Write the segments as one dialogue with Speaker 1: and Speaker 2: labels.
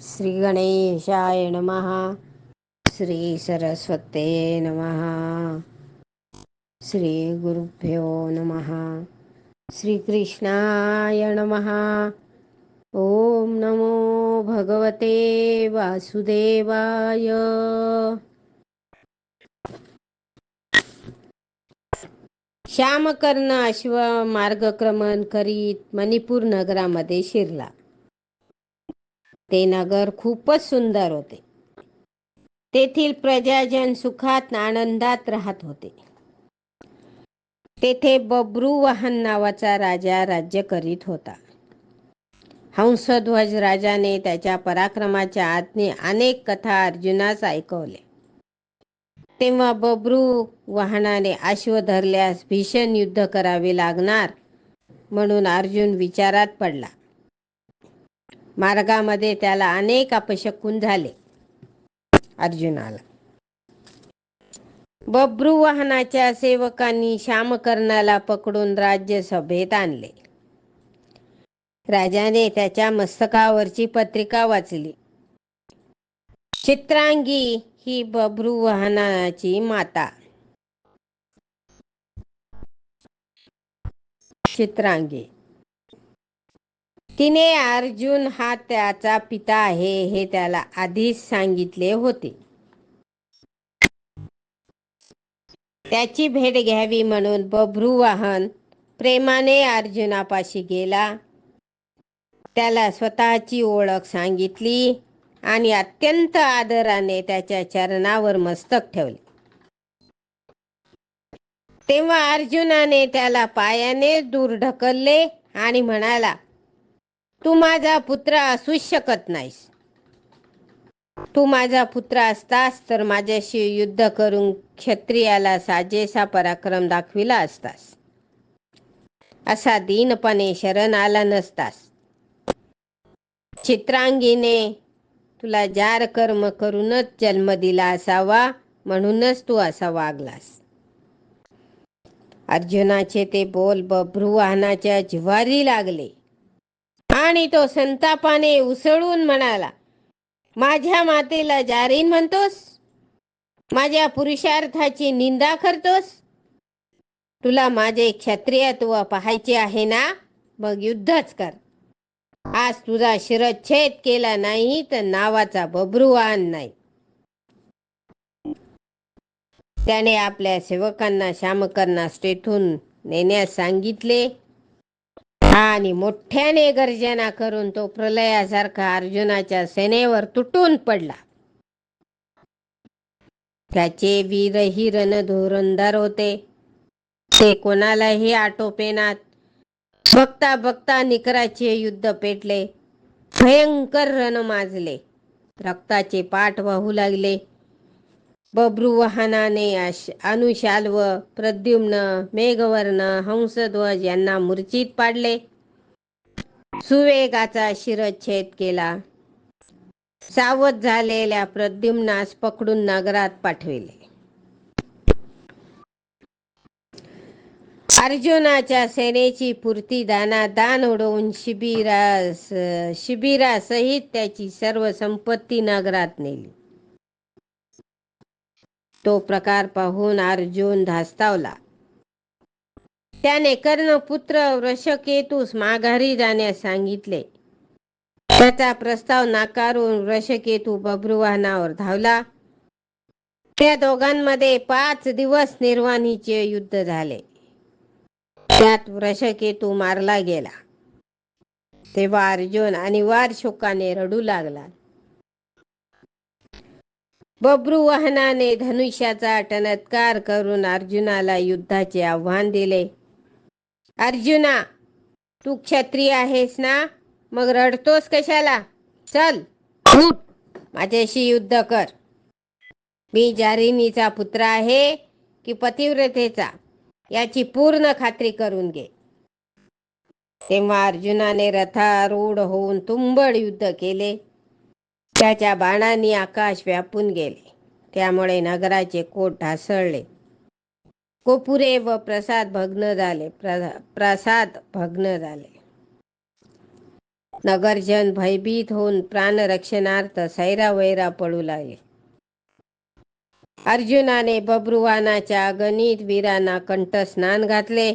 Speaker 1: श्री गणेशाय नमः। श्री सरस्वते नमः। श्री नमः। श्रीकृष्णाय नमः। ॐ नमो भगवते वासुदेवाय। श्यामकर्ण अश्व मार्गक्रमण करीत मणिपूर नगरामध्ये शिरला। ते नगर खूपच सुंदर होते. तेथील प्रजाजन सुखात आनंदात राहत होते. तेथे बब्रू वाहन नावाचा राजा राज्य करीत होता. हंसध्वज राजाने त्याच्या पराक्रमाच्या आज्ञे अनेक कथा अर्जुनास ऐकवले. तेव्हा बब्रू वाहनाने अश्व धरल्यास भीषण युद्ध करावे लागणार म्हणून अर्जुन विचारात पडला. मार्गामध्ये त्याला अनेक अपशकून झाले. अर्जुनाला. बब्रुवाहनाच्या सेवकांनी श्यामकर्णाला पकडून राज्यसभेत आणले. राजाने त्याच्या मस्तकावरची पत्रिका वाचली. चित्रांगी ही बब्रुवाहनाची माता. चित्रांगी. तिने अर्जुन हा त्याचा पिता आहे हे त्याला आधीच सांगितले होते. त्याची भेट घ्यावी म्हणून बभ्रू वाहन प्रेमाने अर्जुनापाशी गेला. त्याला स्वतःची ओळख सांगितली आणि अत्यंत आदराने त्याच्या चरणावर मस्तक ठेवले. तेव्हा अर्जुनाने त्याला पायाने दूर ढकलले आणि म्हणाला तू माझा पुत्र असूच शकत नाहीस. तू माझा पुत्र असतास तर माझ्याशी युद्ध करून क्षत्रियाला साजेसा पराक्रम दाखविला असतास. असा दीनपणे शरण आला नसतास. चित्रांगीने तुला जार कर्म करूनच जन्म दिला असावा म्हणूनच तू असा वागलास. अर्जुनाचे ते बोल बभ्रुवाहनाच्या जिव्हारी लागले. आणि तो संतापाने उसळून म्हणाला माझ्या मातेला जारीन म्हणतोस? माझ्या पुरुषार्थाची निंदा करतोस? तुला माझे क्षत्रियत्व पाहायचे आहे ना? मग युद्धच कर. आज तुझा शिरच्छेद केला नाही तर नावाचा बब्रुवान नाही. त्याने आपल्या सेवकांना श्यामकर्णास तेथून नेण्यास सांगितले. आणि मोठ्याने गर्जना करून तो प्रलयासारखा अर्जुनाच्या सेनेवर तुटून पडला. त्याचे वीरही रणधोरंदार होते. ते कोणालाही आटोपेनात बघता बघता निकराचे युद्ध पेटले. भयंकर रण माजले. रक्ताचे पाठ वाहू लागले. बब्रुवाहनाने अनुशाल्व प्रद्युम्न मेघवर्ण हंसध्वज यांना मूर्छित पाडले. सुवेगाचा शिरच्छेद केला. सावध झालेल्या प्रद्युम्नास पकडून नगरात पाठविले. अर्जुनाच्या सेनेची पूर्ती दाना दान उडवून शिबिरा शिबिरासहित त्याची सर्व संपत्ती नगरात नेली. तो प्रकार पाहून अर्जुन धास्तावला. त्याने कर्णपुत्र वृषकेतूस माघारी जाण्यास सांगितले. त्याचा प्रस्ताव नाकारून वृषकेतू बभ्रुवाहनावर धावला. त्या दोघांमध्ये पाच दिवस निर्वाणीचे युद्ध झाले. त्यात वृषकेतू मारला गेला. तेव्हा अर्जुन अनिवार्य शोकाने रडू लागला. बब्रू वाहनाने धनुष्याचा टनत्कार करून अर्जुनाला युद्धाचे आव्हान दिले. अर्जुना तू क्षत्रिय आहेस ना? मग रडतोस कशाला? चल उठ माझ्याशी युद्ध कर. मी जारिनीचा पुत्र आहे की पतिव्रतेचा याची पूर्ण खात्री करून घे. तेव्हा अर्जुनाने रथारूढ होऊन तुंबड युद्ध केले. त्याच्या बाणांनी आकाश व्यापून गेले. त्यामुळे नगराचे कोट ढासळले. कोपुरे व प्रसाद भग्न झाले. प्रसाद भग्न झाले. नगरजन भयभीत होऊन प्राणरक्षणार्थ सैरावैरा पडू लागले. अर्जुनाने बब्रुवाहनाच्या गणित वीरांना कंठ स्नान घातले.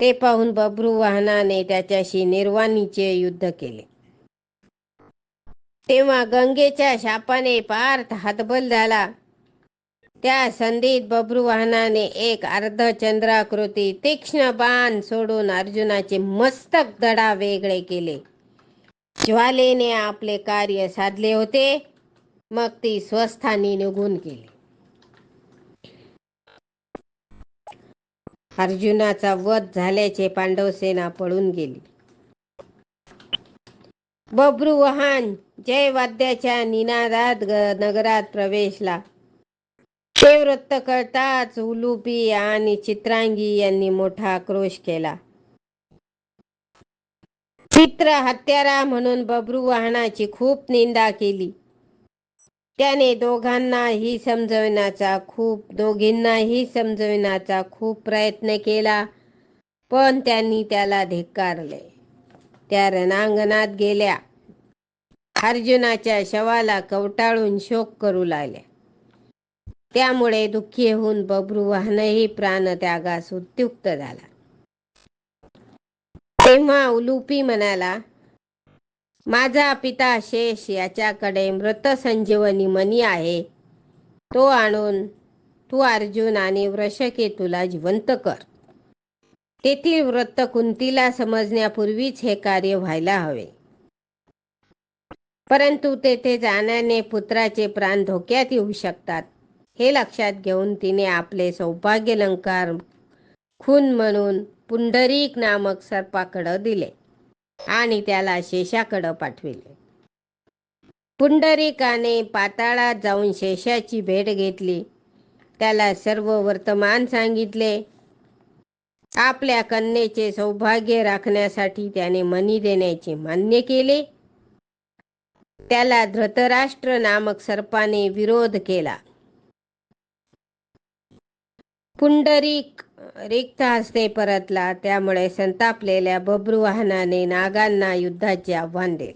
Speaker 1: ते पाहून बब्रुवाहनाने त्याच्याशी निर्वाणीचे युद्ध केले. तेव्हा गंगेच्या शापाने पार्थ हतबल झाला. त्या संधीत बब्रुवाहनाने एक अर्धचंद्राकृती तीक्ष्ण बाण सोडून अर्जुनाचे मस्तक दडा वेगळे केले. ज्वालेने आपले कार्य साधले होते मग ती स्वस्थानी निघून गेली. अर्जुनाचा वध झाल्याचे पांडवसेना पळून गेली. बब्रुवाहन जय वाद्याच्या निनादात नगरात प्रवेशला. ते वृत्त कळताच उलुपी आणि चित्रांगी यांनी मोठा आक्रोश केला. चित्र हत्यारा म्हणून बब्रुवाहनाची खूप निंदा केली. त्याने दोघांनाही समजविण्याचा खूप दोघींनाही समजविण्याचा खूप प्रयत्न केला पण त्यांनी त्याला धिक्कारले. त्या रणांगणात गेल्या. अर्जुनाच्या शवाला कवटाळून शोक करू लागल्या. त्यामुळे दुःखी होऊन बब्रुवाहनही प्राणत्यागास उद्युक्त झाला. तेव्हा उलुपी म्हणाला माझा पिता शेष याच्याकडे मृत संजीवनी मनी आहे. तो आणून तू अर्जुन आणि वृषके तुला जिवंत कर. तेथील व्रत कुंतीला समजण्यापूर्वीच हे कार्य व्हायला हवे परंतु तेथे जाण्याने पुत्राचे प्राण धोक्यात येऊ शकतात हे लक्षात घेऊन तिने आपले सौभाग्यलंकार खून म्हणून पुंडरीक नामक सर्पाकडं दिले आणि त्याला शेषाकडं पाठविले पुंडरीकाने पाताळात जाऊन शेषाची भेट घेतली त्याला सर्व वर्तमान सांगितले आपल्या कन्येचे सौभाग्य राखण्यासाठी त्याने मनी देण्याचे मान्य केले. त्याला धृतराष्ट्र नामक सर्पाने विरोध केला. पुंडरीक रिक्त हस्ते परतला. त्यामुळे संतापलेल्या बब्रुवाहनाने नागांना युद्धाचे आव्हान दिले.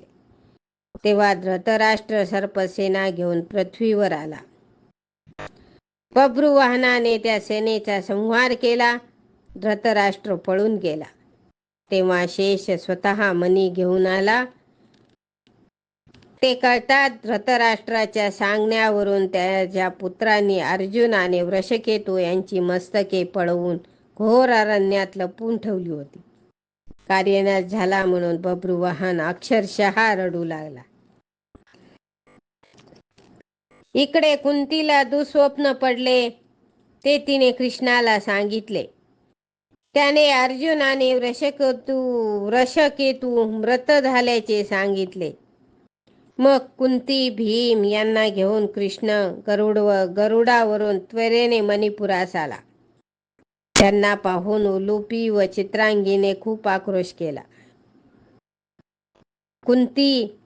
Speaker 1: तेव्हा धृतराष्ट्र सर्पसेना घेऊन पृथ्वीवर आला. बब्रुवाहनाने त्या सेनेचा संहार केला. धृतराष्ट्र पळून गेला. तेव्हा शेष स्वतः मनी घेऊन आला. ते कळतात धृतराष्ट्राच्या सांगण्यावरून त्याच्या पुत्रांनी अर्जुन आणि वृषकेतू यांची मस्तके पळवून घोर अरण्यात लपून ठेवली होती. कार्यनाश झाला म्हणून बब्रुवाहन अक्षरशः रडू लागला. इकडे कुंतीला दुस्वप्न पडले. ते तिने कृष्णाला सांगितले त्याने अर्जुन आणि वृषकेतू वृषकेतू मृत झाल्याचे सांगितले. मग कुंती भीम यांना घेऊन कृष्ण गरुड गरुडावरून त्वरेने मणिपुरास आला. त्यांना पाहून उलुपी व चित्रांगीने खूप आक्रोश केला. कुंती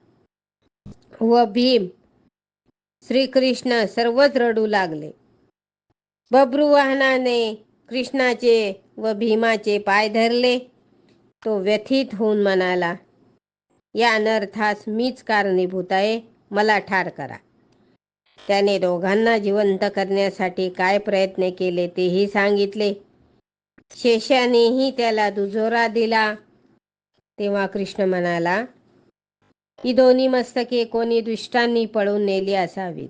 Speaker 1: व भीम श्रीकृष्ण सर्वच रडू लागले. बब्रुवाहनाने कृष्णाचे व भीमाचे पाय धरले. तो व्यथित होऊन म्हणाला या अनर्थास मीच कारणीभूत आहे मला ठार करा. त्याने दोघांना जिवंत करण्यासाठी काय प्रयत्न केले तेही सांगितले. शेषानेही त्याला दुजोरा दिला. तेव्हा कृष्ण म्हणाला ही दोन्ही मस्तके कोणी दुष्टांनी पळून नेली असावीत.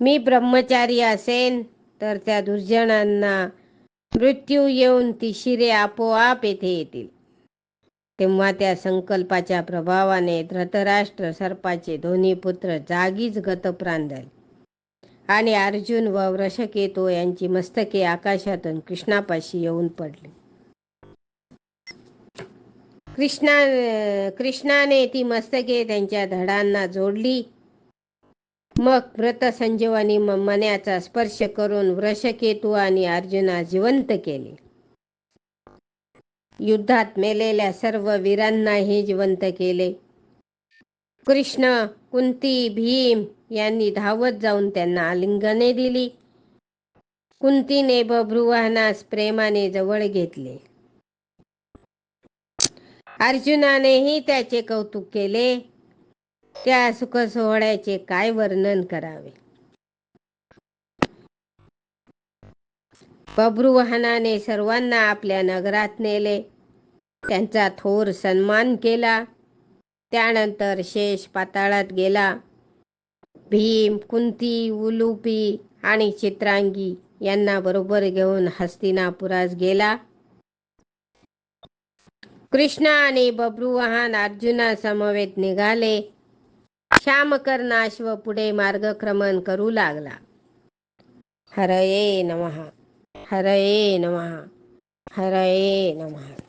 Speaker 1: मी ब्रह्मचारी असेन तर त्या दुर्जनांना मृत्यू येऊन ती शिरे आपोआप येथे येतील. तेव्हा त्या संकल्पाच्या प्रभावाने धृतराष्ट्र सर्पाचे दोन्ही पुत्र जागीच गतप्राण झाले. आणि अर्जुन व वृषकेतो यांची मस्तके आकाशातून कृष्णापाशी येऊन पडली. कृष्णा कृष्णाने ती मस्तके त्यांच्या धडांना जोडली. मग व्रत संजीवनी म- मण्याचा स्पर्श करून वृषकेतू आणि अर्जुना जिवंत केले. युद्धात मेलेल्या सर्व वीरांनाही जिवंत केले. कृष्ण कुंती भीम यांनी धावत जाऊन त्यांना आलिंगने दिली. कुंतीने बभ्रुवाहनास प्रेमाने जवळ घेतले. अर्जुनानेही त्याचे कौतुक केले. त्या सुख सोहळ्याचे काय वर्णन करावे? बब्रुवाहनाने सर्वांना आपल्या नगरात नेले. त्यांचा थोर सन्मान केला. त्यानंतर शेष पाताळात गेला. भीम कुंती उलुपी आणि चित्रांगी यांना बरोबर घेऊन हस्तिनापुरास गेला. कृष्ण आणि बब्रुवाहन अर्जुना समवेत निघाले. श्यामकर्ण अश्व पुढे मार्गक्रमण करू लागला. हरये नमः हरये नमः हरये नमः.